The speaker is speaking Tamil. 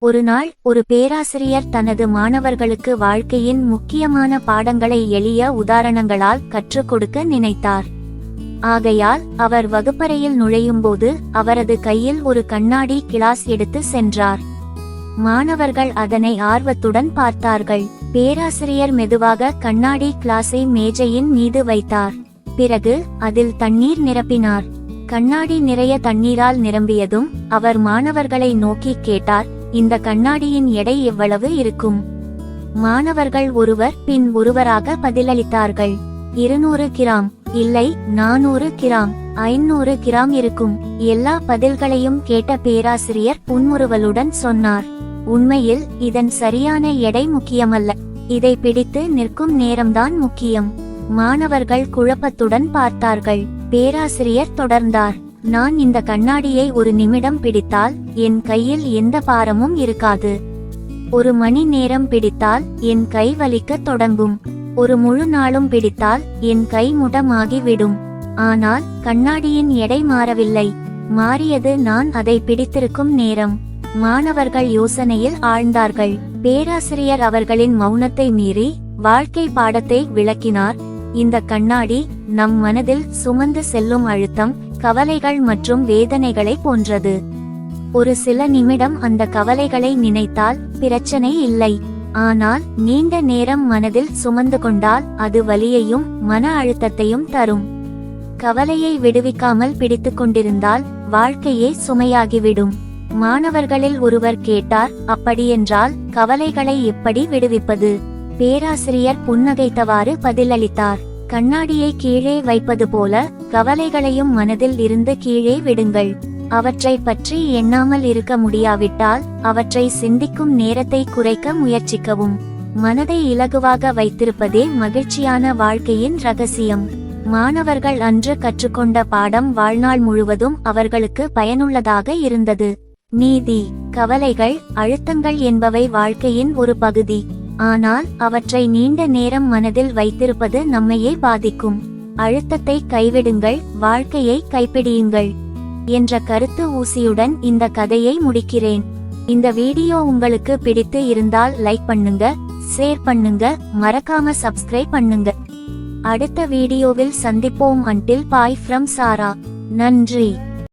ஒரு நாள் ஒரு பேராசிரியர் தனது மாணவர்களுக்கு வாழ்க்கையின் முக்கியமான பாடங்களை எளிய உதாரணங்களால் கற்றுக் கொடுக்க நினைத்தார். ஆகையால் அவர் வகுப்பறையில் நுழையும்போது அவரது கையில் ஒரு கண்ணாடி கிளாஸ் எடுத்து சென்றார். மாணவர்கள் அதனை ஆர்வத்துடன் பார்த்தார்கள். பேராசிரியர் மெதுவாக கண்ணாடி கிளாஸை மேஜையின் மீது வைத்தார். பிறகு அதில் தண்ணீர் நிரப்பினார். கண்ணாடி நிறைய தண்ணீரால் நிரம்பியதும் அவர் மாணவர்களை நோக்கி கேட்டார். இந்த கண்ணாடியின் எடை எவ்வளவு இருக்கும்? மாணவர்கள் ஒருவர் பின் ஒருவராக பதிலளித்தார்கள். இருநூறு கிராம். இல்லை நானூறு கிராம். ஐநூறு கிராம் இருக்கும். எல்லா பதில்களையும் கேட்ட பேராசிரியர் புன்முறுவலுடன் சொன்னார். உண்மையில் இதன் சரியான எடை முக்கியமல்ல. இதை பிடித்து நிற்கும் நேரம்தான் முக்கியம். மாணவர்கள் குழப்பத்துடன் பார்த்தார்கள். பேராசிரியர் தொடர்ந்தார். நான் இந்த கண்ணாடியை ஒரு நிமிடம் பிடித்தால் என் கையில் எந்த பாரமும் இருக்காது. ஒரு மணி நேரம் பிடித்தால் என் கை வலிக்கத் தொடங்கும். ஒரு முழு நாளும் பிடித்தால் என் கை முடமாகிவிடும். ஆனால் கண்ணாடியின் எடை மாறவில்லை. மாறியது நான் அதை பிடித்திருக்கும் நேரம். மாணவர்கள் யோசனையில் ஆழ்ந்தார்கள். பேராசிரியர் அவர்களின் மௌனத்தை மீறி வாழ்க்கை பாடத்தை விளக்கினார். இந்த கண்ணாடி நம் மனதில் சுமந்து செல்லும் அழுத்தம் கவலைகள் மற்றும் வேதனைகளை போன்றது. ஒரு சில நிமிடம் அந்த கவலைகளை நினைத்தால் பிரச்சனை இல்லை. ஆனால் நீண்ட நேரம் மனதில் சுமந்து கொண்டால் அது வலியையும் மன அழுத்தத்தையும் தரும். கவலையை விடுவிக்காமல் பிடித்துக் கொண்டிருந்தால் வாழ்க்கையே சுமையாகிவிடும். மாணவர்களில் ஒருவர் கேட்டார் அப்படியென்றால் கவலைகளை எப்படி விடுவிப்பது? பேராசிரியர் புன்னகைத்தவாறு பதிலளித்தார். கண்ணாடியை கீழே வைப்பது போல கவலைகளையும் மனதில் இருந்து கீழே விடுங்கள். அவற்றை பற்றி எண்ணாமல் இருக்க முடியாவிட்டால் அவற்றை சிந்திக்கும் நேரத்தை குறைக்க முயற்சிக்கவும். மனதை இலகுவாக வைத்திருப்பதே மகிழ்ச்சியான வாழ்க்கையின் ரகசியம். மாணவர்கள் அன்று கற்றுக்கொண்ட பாடம் வாழ்நாள் முழுவதும் அவர்களுக்கு பயனுள்ளதாக இருந்தது. நீதி கவலைகள் அழுத்தங்கள் என்பவை வாழ்க்கையின் ஒரு பகுதி. ஆனால் அவற்றை நீண்ட நேரம் மனதில் வைத்திருப்பது நம்மையே பாதிக்கும். அழுத்தத்தை கைவிடுங்கள் வாழ்க்கையை கைப்பிடியுங்கள் என்ற கருத்து ஊசியுடன் இந்த கதையை முடிக்கிறேன். இந்த வீடியோ உங்களுக்கு பிடித்து இருந்தால் லைக் பண்ணுங்க ஷேர் பண்ணுங்க மறக்காம சப்ஸ்கிரைப் பண்ணுங்க. அடுத்த வீடியோவில் சந்திப்போம். அன்டில் பாய் ஃப்ரம் சாரா நன்றி.